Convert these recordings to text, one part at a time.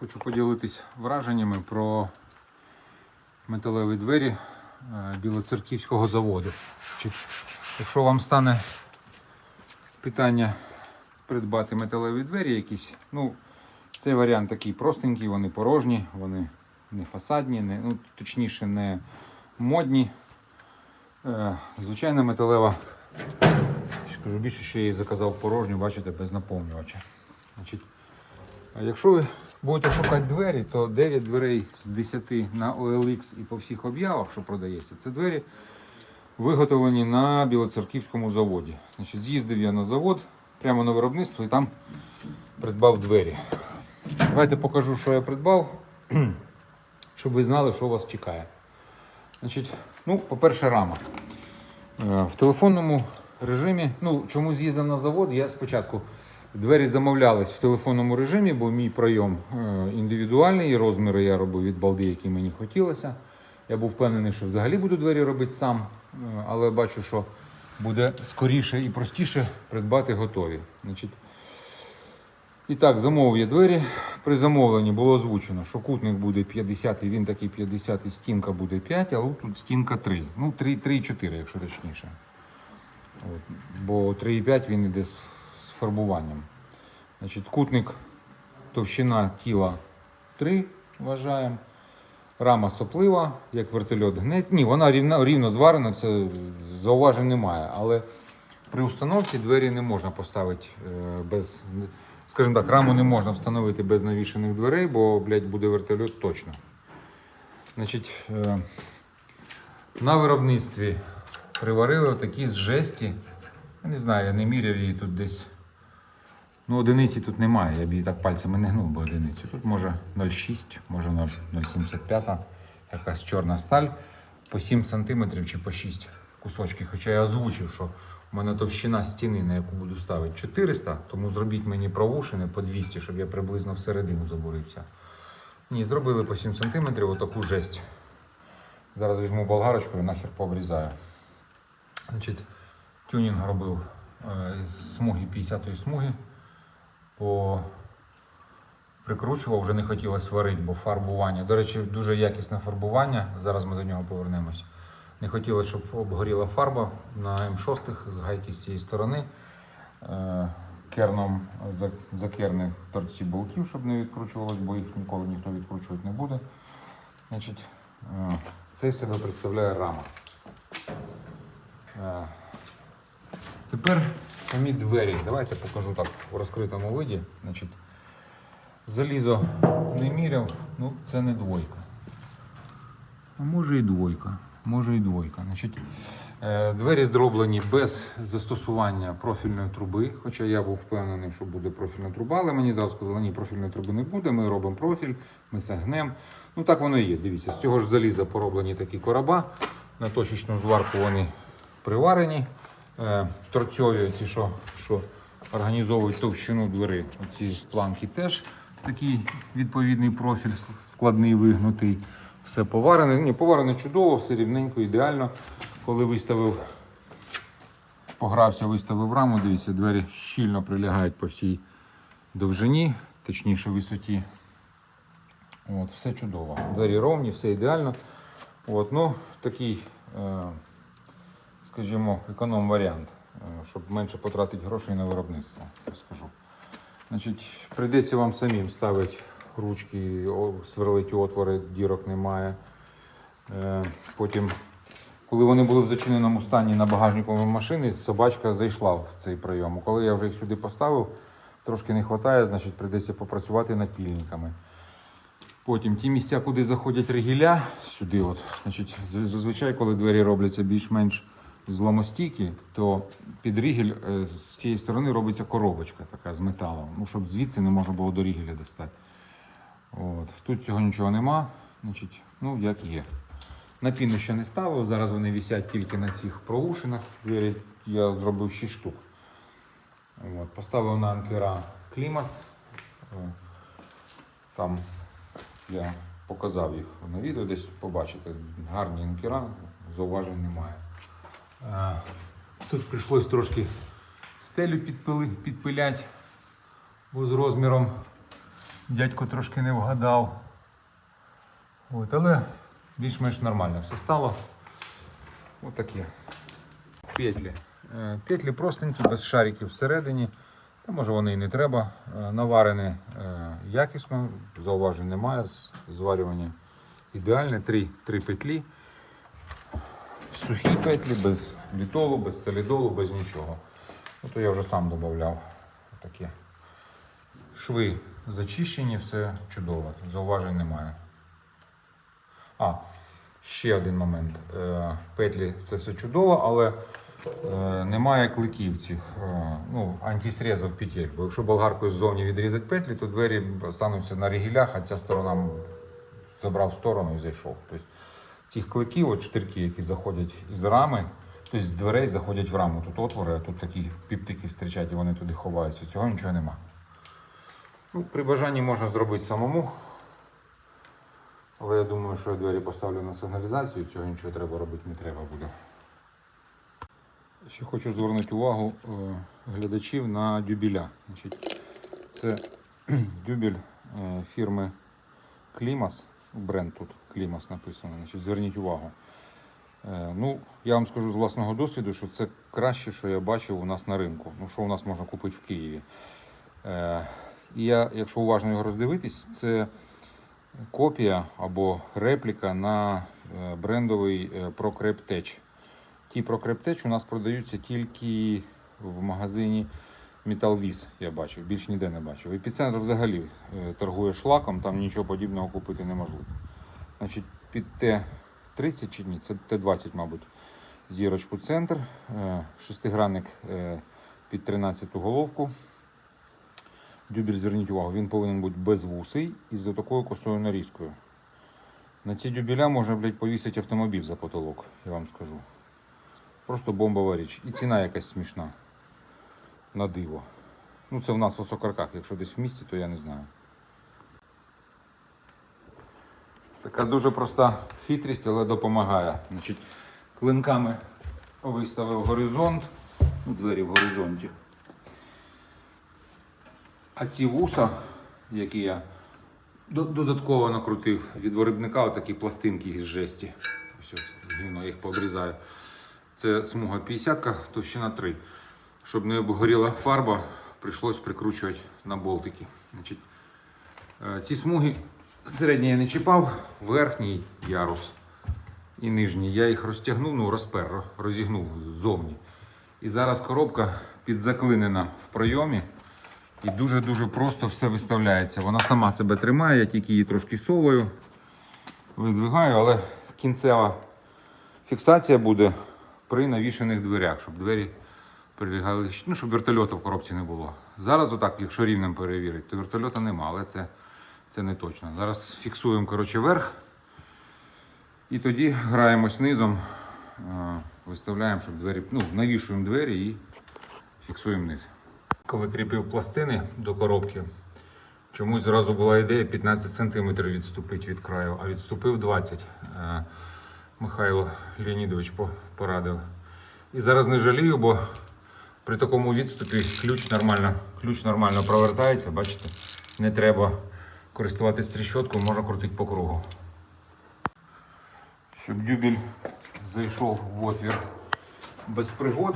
Хочу поділитись враженнями про металеві двері е, Білоцерківського заводу. Якщо вам стане питання придбати металеві двері якісь, ну, цей варіант такий простенький, вони порожні, вони не фасадні, не, ну, точніше, не модні. Е, звичайна металева. Скажу більше, що я її заказав порожню, бачите, без наповнювача. Значить, якщо ви будете шукати двері, то 9 дверей з 10 на OLX і по всіх об'явах, що продається, це двері виготовлені на Білоцерківському заводі. Значить, з'їздив я на завод прямо на виробництво і там придбав двері. Давайте покажу, що я придбав, щоб ви знали, що вас чекає. Значить, ну, по-перше, рама. Е, В телефонному режимі, ну чому з'їздив на завод, я спочатку двері замовлялись в телефонному режимі, бо мій прийом е, індивідуальний, і розміри я робив від балди, які мені хотілося. Я був впевнений, що взагалі буду двері робити сам, е, але бачу, що буде скоріше і простіше придбати готові. Значить, і так, замовив я двері. При замовленні було озвучено, що кутник буде 50, і він такий 50, і стінка буде 5, але тут стінка 3. Ну, 3,4, якщо точніше. От. Бо 3,5 він йде фарбуванням. Значить, кутник, товщина тіла 3, вважаємо. Рама соплива, як вертольот гнець. Ні, вона рівно, рівно зварена, це зауважень немає. Але при установці двері не можна поставити е, без. Скажімо так, раму не можна встановити без навішаних дверей, бо, блядь, буде вертольот точно. Значить, е, на виробництві приварили такі з жесті. Я не знаю, я не міряв її тут десь. Ну, одиниці тут немає, я б її так пальцями не гнув, бо одиниці. Тут може 0,6, може 0,75, якась чорна сталь по 7 см чи по 6 кусочків. Хоча я озвучив, що у мене товщина стіни, на яку буду ставити 400, тому зробіть мені правушини по 200, щоб я приблизно всередину забурився. Ні, зробили по 7 см отаку жесть. Зараз візьму болгарочку і нахер пообрізаю. Значить, тюнінг робив е, із смуги 50-ї смуги. По... Прикручував, вже не хотілося варити, бо фарбування. До речі, дуже якісне фарбування. Зараз ми до нього повернемось. Не хотілося, щоб обгоріла фарба на М6 з гайки з цієї сторони. Е, Керном за- закернив торці болтів, щоб не відкручувалось, бо їх ніколи ніхто відкручувати не буде. Значить, е, це себе представляє рама. Е, Тепер самі двері. Давайте покажу так в розкритому виді. Значить, залізо не міряв, ну це не двойка. А може і двойка. Може і двойка. Значить, е, двері зроблені без застосування профільної труби. Хоча я був впевнений, що буде профільна труба, але мені зараз сказали, ні, профільної труби не буде. Ми робимо профіль, ми сагнемо. Ну так воно і є. Дивіться, з цього ж заліза пороблені такі короба. На точечну зварку вони приварені. Е, торцьові, ці, що, що організовують товщину двери. Оці планки теж такий відповідний профіль складний, вигнутий. Все поварене. Ні, поварене чудово, все рівненько, ідеально. Коли виставив, погрався, виставив раму, дивіться, двері щільно прилягають по всій довжині, точніше висоті. От, все чудово. Двері ровні, все ідеально. От, ну, такий, е, скажімо, економ варіант, е, щоб менше потратити грошей на виробництво, скажу. Значить, прийдеться вам самим ставити ручки, сверлити отвори, дірок немає. Е, Потім, коли вони були в зачиненому стані на багажнику машини, собачка зайшла в цей прийом. Коли я вже їх сюди поставив, трошки не вистачає, значить прийдеться попрацювати напільниками. Потім ті місця, куди заходять ригіля, сюди, от, значить, зазвичай, коли двері робляться більш-менш зламостійкі, то під ригіль е, з цієї сторони робиться коробочка така з металом, ну, щоб звідси не можна було до ригеля достати. От. Тут цього нічого нема, значить, ну як є. На ще не ставив, зараз вони висять тільки на цих проушинах. Я зробив 6 штук. От. Поставив на анкера клімас. Е, Там я показав їх на відео, десь побачите. Гарні анкера, зауважень немає. Тут прийшлось трошки стелю підпиляти, бо з розміром Дядько трошки не вгадав. От, але більш-менш нормально все стало. Ось такі петлі. Е, Петлі простенькі, без шариків всередині. Та може вони і не треба. Е, Наварені е, якісно, зауважень немає. Зварювання ідеальне. Три, три петлі. Сухі петлі, без літолу, без солідолу, без нічого. Ну, то я вже сам додавав. Такі. Шви зачищені, все чудово. Зауважень немає. А, ще один момент. Е, Петлі це все чудово, але е, немає кликів цих е, ну, антисрезів петель. Бо якщо болгаркою ззовні відрізати петлі, то двері остануться на рігелях, а ця сторона забрав сторону і зайшов. Тобто цих кликів, от штирки, які заходять із рами, тобто з дверей заходять в раму. Тут отвори, а тут такі піптики стрічать і вони туди ховаються. Цього нічого нема. Ну, при бажанні можна зробити самому. Але я думаю, що я двері поставлю на сигналізацію, цього нічого треба робити не треба буде. Ще хочу звернути увагу е, глядачів на дюбіля. Це дюбель е, фірми Клімас, бренд тут Клімас написано. Значить, зверніть увагу. Е, Ну, я вам скажу з власного досвіду, що це краще, що я бачив у нас на ринку. Ну, що у нас можна купити в Києві. Е, І я, якщо уважно його роздивитись, це копія або репліка на е, брендовий е, Ті ProCreptech у нас продаються тільки в магазині Metalviz, я бачив, більш ніде не бачив. Епіцентр взагалі е, торгує шлаком, там нічого подібного купити неможливо. Значить, під Т-30 чи ні, це Т-20, мабуть, зірочку центр, е, шестигранник е, під 13 головку. Дюбель, зверніть увагу, він повинен бути безвусий і з такою косою нарізкою. На ці дюбеля можна блядь, повісити автомобіль за потолок, я вам скажу. Просто бомбова річ. І ціна якась смішна. На диво. Ну це в нас в Осокарках, якщо десь в місті, то я не знаю. Така дуже проста хитрість, але допомагає. Значить, клинками виставив горизонт, ну, двері в горизонті. А ці вуса, які я додатково накрутив від виробника, отакі пластинки із жесті. Ось ось, гівно їх пообрізаю. Це смуга 50, товщина 3. Щоб не обгоріла фарба, прийшлось прикручувати на болтики. Значить, е, ці смуги середній я не чіпав, верхній ярус і нижній. Я їх розтягнув, ну розпер, розігнув ззовні. І зараз коробка підзаклинена в пройомі. І дуже-дуже просто все виставляється. Вона сама себе тримає, я тільки її трошки соваю, видвигаю, але кінцева фіксація буде при навішаних дверях, щоб двері прилягали, ну, щоб вертольоту в коробці не було. Зараз, отак, якщо рівнем перевірити, то вертольота нема, але це, це не точно. Зараз фіксуємо коротше, верх і тоді граємось низом, е, виставляємо, щоб двері, ну, навішуємо двері і фіксуємо низ. Коли кріпив пластини до коробки, чомусь зразу була ідея 15 см відступити від краю, а відступив 20. Е, Михайло Леонідович порадив. І зараз не жалію, бо при такому відступі ключ нормально, ключ нормально провертається, бачите? Не треба користуватись тріщоткою, можна крутити по кругу. Щоб дюбель зайшов в отвір без пригод.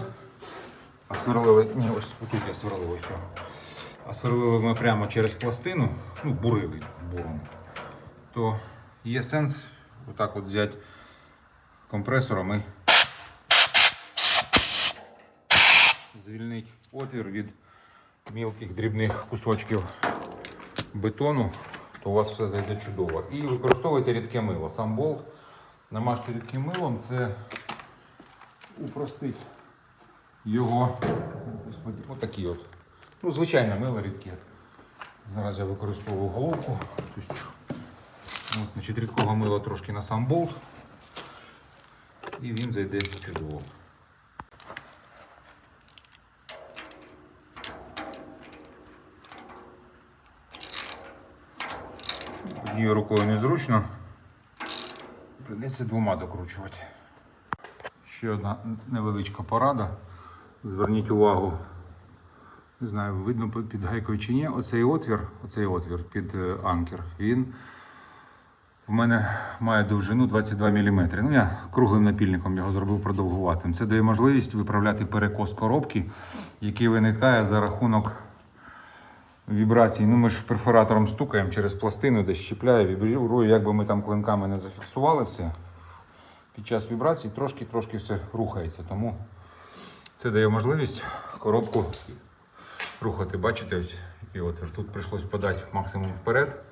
А сверлили, ні, ось тут я сверлив ось. А сверлили ми прямо через пластину, ну, бурили буром. То є сенс отак от взяти компресором і звільнити отвір від мілких дрібних кусочків бетону, то у вас все зайде чудово. І використовуйте рідке мило. Сам болт намажте рідким милом, це упростить його. Отакі от. Ну, звичайне мило рідке. Зараз я використовую головку. Тобто, от, значить, рідкого мила трошки на сам болт. І він зайде чудово. Однією рукою незручно. Придеться двома докручувати. Ще одна невеличка порада. Зверніть увагу не знаю, видно під- гайкою чи ні, оцей отвір, оцей отвір під е, анкер, він в мене має довжину 22 мм. Ну, я круглим напільником його зробив продовгуватим. Це дає можливість виправляти перекос коробки, який виникає за рахунок вібрацій. Ну, ми ж перфоратором стукаємо через пластину, десь щіпляє, вібрує, як би ми там клинками не зафіксували все. Під час вібрацій трошки-трошки все рухається. Тому це дає можливість коробку рухати. Бачите, ось який отвір. Тут прийшлось подати максимум вперед,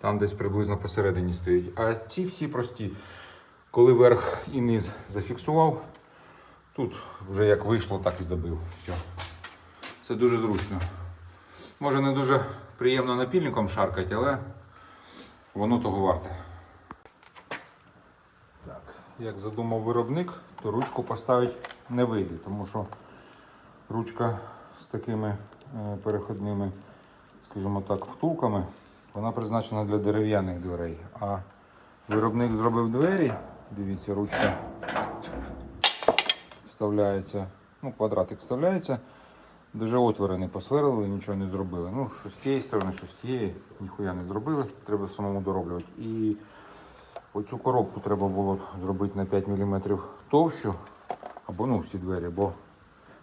там десь приблизно посередині стоїть. А ці всі прості, коли верх і низ зафіксував, тут вже як вийшло, так і забив. Все. Це дуже зручно. Може не дуже приємно напільником шаркати, але воно того варте. Так, як задумав виробник, то ручку поставити не вийде, тому що ручка з такими е, переходними, скажімо так, втулками, вона призначена для дерев'яних дверей. А виробник зробив двері, дивіться, ручка вставляється, ну, квадратик вставляється. Даже отвори не посверлили, нічого не зробили. Ну, що з тієї сторони, що з тієї, ніхуя не зробили, треба самому дороблювати. І оцю коробку треба було зробити на 5 мм товщу, або ну, всі двері, бо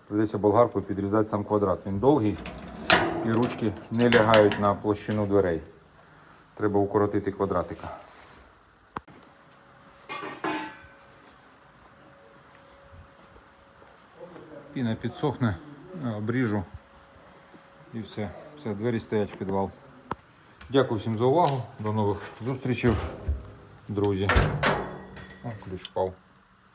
прийдеться болгаркою підрізати сам квадрат. Він довгий і ручки не лягають на площину дверей. Треба укоротити квадратика. Піна підсохне, обріжу і все. Все, двері стоять в підвал. Дякую всім за увагу. До нових зустрічей, друзі. О, ключ впав.